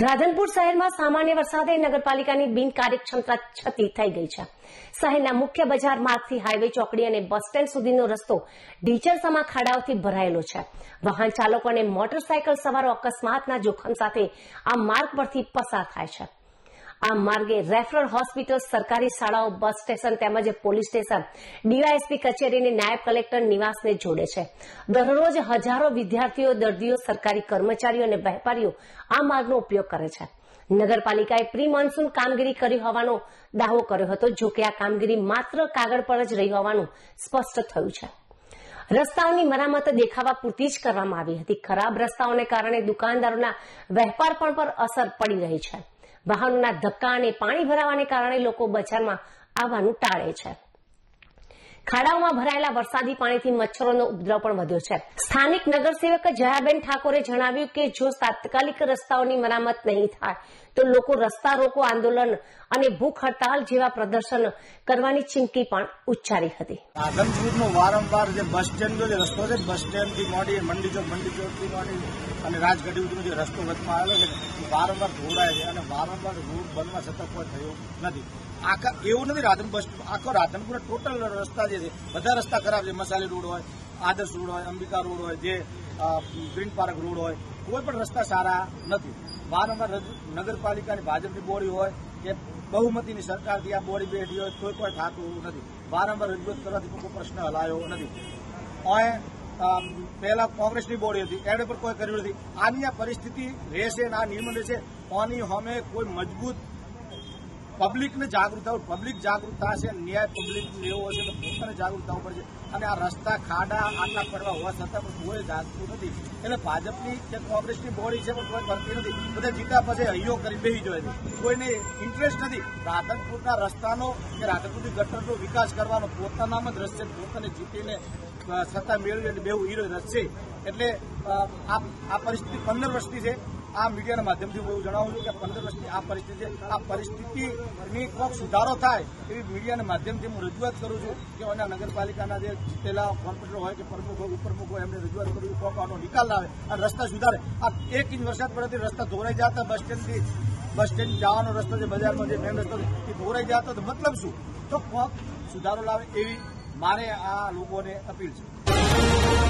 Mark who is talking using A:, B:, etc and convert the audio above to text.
A: રાધનપુર શહેરમાં સામાન્ય વરસાદે નગરપાલિકાની બિનકાર્યક્ષમતા છતી થઈ ગઈ છે. શહેરના મુખ્ય બજાર માર્ગથી હાઈવે ચોકડી અને બસ સ્ટેન્ડ સુધીનો રસ્તો ઢીચરસમા ખાડાઓથી ભરાયેલો છે. વાહન ચાલકો અને મોટરસાયકલ સવારો અકસ્માતના જોખમ સાથે આ માર્ગ પરથી પસાર થાય છે. આ માર્ગે રેફરલ હોસ્પિટલ, સરકારી શાળાઓ, બસ સ્ટેશન તેમજ પોલીસ સ્ટેશન, ડીવાયએસપી કચેરીની નાયબ કલેક્ટર નિવાસને જોડે છે. દરરોજ હજારો વિદ્યાર્થીઓ, દર્દીઓ, સરકારી કર્મચારીઓ અને વેપારીઓ આ માર્ગનો ઉપયોગ કરે છે. નગરપાલિકાએ પ્રી મોન્સૂન કામગીરી કરી હોવાનો દાવો કર્યો હતો, જો કે આ કામગીરી માત્ર કાગળ પર જ રહી હોવાનું સ્પષ્ટ થયું છે. રસ્તાઓની મરામત દેખાવા પૂરતી જ કરવામાં આવી હતી. ખરાબ રસ્તાઓને કારણે દુકાનદારોના વેપાર પણ પર અસર પડી રહી છે. વાહનોના ધક્કા અને પાણી ભરાવાને કારણે લોકો બજારમાં આવવાનું ટાળે છે. ખાડાઓમાં ભરાયેલા વરસાદી પાણીથી મચ્છરોનો ઉપદ્રવ પણ વધ્યો છે. સ્થાનિક નગરસેવક જયાબેન ઠાકોરે જણાવ્યું કે જો તાત્કાલિક રસ્તાઓની મરામત નહીં થાય, તો લોકો રસ્તા રોકો આંદોલન અને ભૂખ હડતાલ જેવા પ્રદર્શન કરવાની ચીમકી પણ ઉચ્ચારી હતી.
B: વારંવાર જે બસ સ્ટેન્ડનો જે રસ્તો છે બસ સ્ટેન્ડથી મોડી મંડી ચોક, મંડી ચોકથી મોડી અને રાજગઢી સુધીનો રસ્તો વચમાં આવેલો છે, વારંવાર ધોડાય છે અને વારંવાર રોડ બનવા છતાં થયો નથી. આખા, એવું નથી બસ, આખો રાધનપુર ટોટલ રસ્તા જે છે, બધા રસ્તા ખરાબ છે. મસાલી રોડ હોય, આદર્શ રોડ હોય, અંબિકા રોડ હોય, જે ગ્રીન પાર્ક રોડ હોય, કોઈ પણ રસ્તા સારા નથી. વારંવાર નગરપાલિકાની ભાજપની બોડી હોય કે બહુમતીની સરકારથી આ બોડી બેઠી હોય, કોઈ પણ થતું નથી. વારંવાર રજૂઆત કરવાથી કોઈ પ્રશ્ન હલાયો નથી. અહીં પહેલા કોંગ્રેસની બોડી હતી એના પણ કોઈ કર્યું નથી. આની આ પરિસ્થિતિ રહેશે અને આ નિર્ણય રહેશે આની અમે કોઈ મજબૂત પબ્લિકને જાગૃત થવું. પબ્લિક જાગૃત થશે ન્યાય પબ્લિક લેવો હશે તો પોતાને જાગૃત થવું પડશે. અને આ રસ્તા, ખાડા આટલા પડવા હોવા છતાં પણ કોઈ જાગતું નથી. એટલે ભાજપની કે કોંગ્રેસની બોડી છે પણ કોઈ કરતી નથી. બધા જીતા પછી હૈયો કરી બેસી જોઈએ છે. કોઈને ઇન્ટરેસ્ટ નથી. રાધનપુરના રસ્તાનો કે રાધનપુરની ગટરનો વિકાસ કરવાનો પોતાનામાં જ રસ છે. પોતાને જીતીને સત્તા મેળવી અને બેવું હીરો રસ છે. એટલે આ પરિસ્થિતિ પંદર વર્ષની છે. આ મીડિયાના માધ્યમથી હું જણાવું છું કે પંદર વર્ષની આ પરિસ્થિતિ, આ પરિસ્થિતિની કોઈક સુધારો થાય એવી મીડિયાના માધ્યમથી હું રજૂઆત કરું છું કે અને નગરપાલિકાના જે જીતેલા કોર્પોરેટર હોય કે પ્રમુખ હોય, ઉપપ્રમુખ હોય, એમને રજૂઆત કરું છું કોઈક આનો નિકાલ લાવે અને રસ્તા સુધારે. આ એક ઇંચ વરસાદ પડવાથી રસ્તા ધોરાઈ જતા બસ સ્ટેન્ડથી, બસ સ્ટેન્ડ જવાનો રસ્તો છે, બજારમાં જે મેન રસ્તો એ ધોરાઈ જતો તો મતલબ શું? તો કોક સુધારો લાવે એવી મારે આ લોકોને અપીલ છે.